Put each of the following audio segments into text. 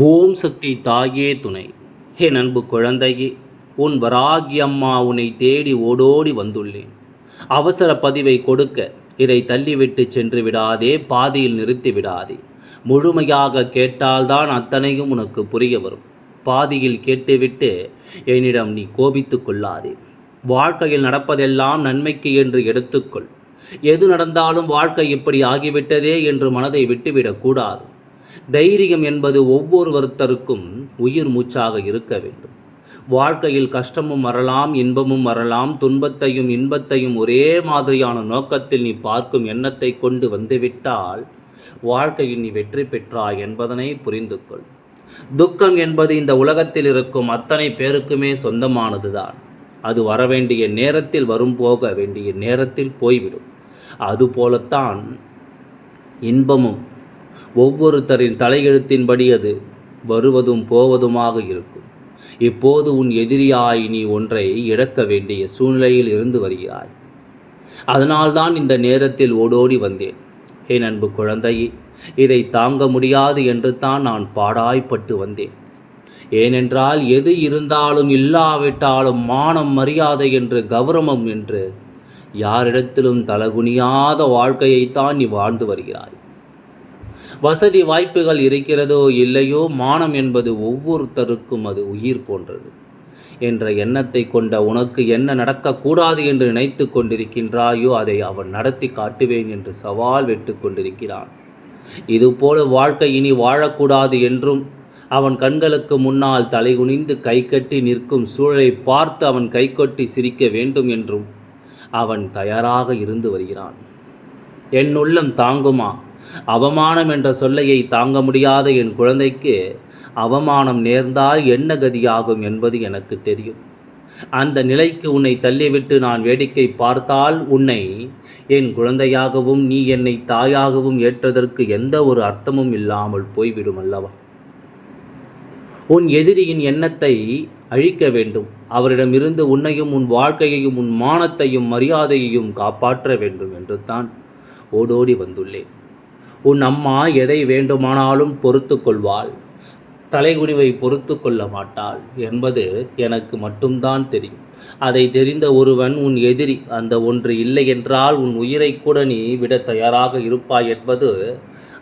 ஓம் சக்தி தாயே துணை. ஹே நண்பு குழந்தையே உன் வராகி அம்மா உன்னை தேடி ஓடோடி வந்துள்ளேன். அவசர பதிவை கொடுக்க இதை தள்ளிவிட்டு சென்று விடாதே பாதியில் நிறுத்தி விடாதே. முழுமையாக கேட்டால்தான் அத்தனையும் உனக்கு புரிய வரும். பாதியில் கேட்டுவிட்டு என்னிடம் நீ கோபித்து கொள்ளாதே. வாழ்க்கையில் நடப்பதெல்லாம் நன்மைக்கு என்று எடுத்துக்கொள். எது நடந்தாலும் வாழ்க்கை இப்படி ஆகிவிட்டதே என்று மனதை விட்டுவிடக்கூடாது தைரியம் என்பது ஒவ்வொருவருத்தருக்கும் உயிர் மூச்சாக இருக்க வேண்டும். வாழ்க்கையில் கஷ்டமும் வரலாம் இன்பமும் வரலாம் துன்பத்தையும் இன்பத்தையும் ஒரே மாதிரியான நோக்கத்தில் நீ பார்க்கும் எண்ணத்தை கொண்டு வந்துவிட்டால் வாழ்க்கையில் நீ வெற்றி பெற்றாய் என்பதனை புரிந்து கொள் துக்கம் என்பது இந்த உலகத்தில் இருக்கும் அத்தனை பேருக்குமே சொந்தமானதுதான். அது வரவேண்டிய நேரத்தில் வரும் போக வேண்டிய நேரத்தில் போய்விடும். அதுபோலத்தான் இன்பமும் ஒவ்வொருத்தரின் தலையெழுத்தின்படி அது வருவதும் போவதுமாக இருக்கும். இப்போது உன் எதிரியாய் நீ ஒன்றை இழக்க வேண்டிய சூழ்நிலையில் இருந்து வருகிறாய். அதனால்தான் இந்த நேரத்தில் ஓடோடி வந்தேன். என் அன்பு குழந்தையே இதை தாங்க முடியாது என்று தான் நான் பாடாய்ப்பட்டு வந்தேன். ஏனென்றால் எது இருந்தாலும் இல்லாவிட்டாலும் மானம் மரியாதை என்று கௌரவம் என்று யாரிடத்திலும் தலகுனியாத வாழ்க்கையைத்தான் நீ வாழ்ந்து வருகிறாய். வசதி வாய்ப்புகள் இருக்கிறதோ இல்லையோ மானம் என்பது ஒவ்வொருத்தருக்கும் அது உயிர் போன்றது. என்ற எண்ணத்தை கொண்ட உனக்கு என்ன நடக்கக்கூடாது என்று நினைத்து கொண்டிருக்கின்றாயோ அதை அவன் நடத்தி காட்டுவேன் என்று சவால் வெட்டு கொண்டிருக்கிறான். இதுபோல வாழ்க்கை இனி வாழக்கூடாது என்றும் அவன் கண்களுக்கு முன்னால் தலைகுனிந்து கை கட்டி நிற்கும் சூழலை பார்த்து அவன் கைகொட்டி சிரிக்க வேண்டும் என்றும் அவன் தயாராக இருந்து வருகிறான். என் உள்ளம் தாங்குமா? அவமானம் என்ற சொல்லையை தாங்க முடியாத என் குழந்தைக்கு அவமானம் நேர்ந்தால் என்ன கதியாகும் என்பது எனக்கு தெரியும். அந்த நிலைக்கு உன்னை தள்ளிவிட்டு நான் வேடிக்கை பார்த்தால் உன்னை என் குழந்தையாகவும் நீ என்னை தாயாகவும் ஏற்றதற்கு எந்த ஒரு அர்த்தமும் இல்லாமல் போய்விடும் அல்லவா? உன் எதிரியின் எண்ணத்தை அழிக்க வேண்டும். அவரிடமிருந்து உன்னையும் உன் வாழ்க்கையையும் உன் மானத்தையும் மரியாதையையும் காப்பாற்ற வேண்டும் என்று தான் ஓடோடி வந்துள்ளேன். உன் அம்மா எதை வேண்டுமானாலும் பொறுத்து கொள்வாள் தலைகுனிவை பொறுத்து கொள்ள மாட்டாள் என்பது எனக்கு மட்டும்தான் தெரியும். அதை தெரிந்த ஒருவன் உன் எதிரி அந்த ஒன்று இல்லை என்றால் உன் உயிரை கூட நீ விட தயாராக இருப்பாய் என்பது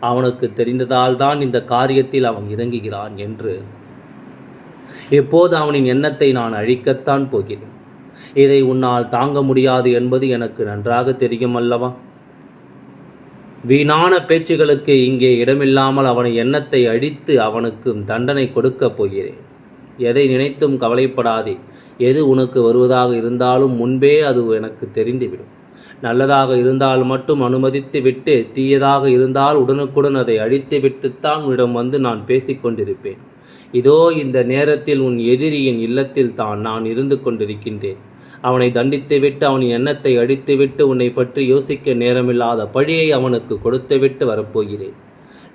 அவனுக்கு தெரிந்ததால் தான் இந்த காரியத்தில் அவன் இறங்குகிறான் என்று. எப்போது அவனின் எண்ணத்தை நான் அழிக்கத்தான் போகிறேன்? இதை உன்னால் தாங்க முடியாது என்பது எனக்கு நன்றாக தெரியும் அல்லவா? வீணான பேச்சுகளுக்கு இங்கே இடமில்லாமல் அவன் எண்ணத்தை அழித்து அவனுக்கு தண்டனை கொடுக்கப் போகிறேன். எதை நினைத்தும் கவலைப்படாதே. எது உனக்கு வருவதாக இருந்தாலும் முன்பே அது எனக்கு தெரிந்துவிடும். நல்லதாக இருந்தால் மட்டும் அனுமதித்து விட்டு தீயதாக இருந்தால் உடனுக்குடன் அதை அழித்து விட்டுத்தான் உன்னிடம் வந்து நான் பேசிக்கொண்டிருப்பேன். இதோ இந்த நேரத்தில் உன் எதிரியின் இல்லத்தில் தான் நான் இருந்து கொண்டிருக்கின்றேன். அவனை தண்டித்துவிட்டு அவன் எண்ணத்தை அடித்துவிட்டு உன்னை பற்றி யோசிக்க நேரமில்லாத பழியை அவனுக்கு கொடுத்துவிட்டு வரப்போகிறேன்.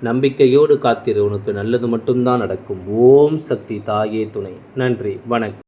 நம்பிக்கையோடு காத்திரு உனக்கு நல்லது மட்டும்தான் நடக்கும். ஓம் சக்தி தாயே துணை. நன்றி வணக்கம்.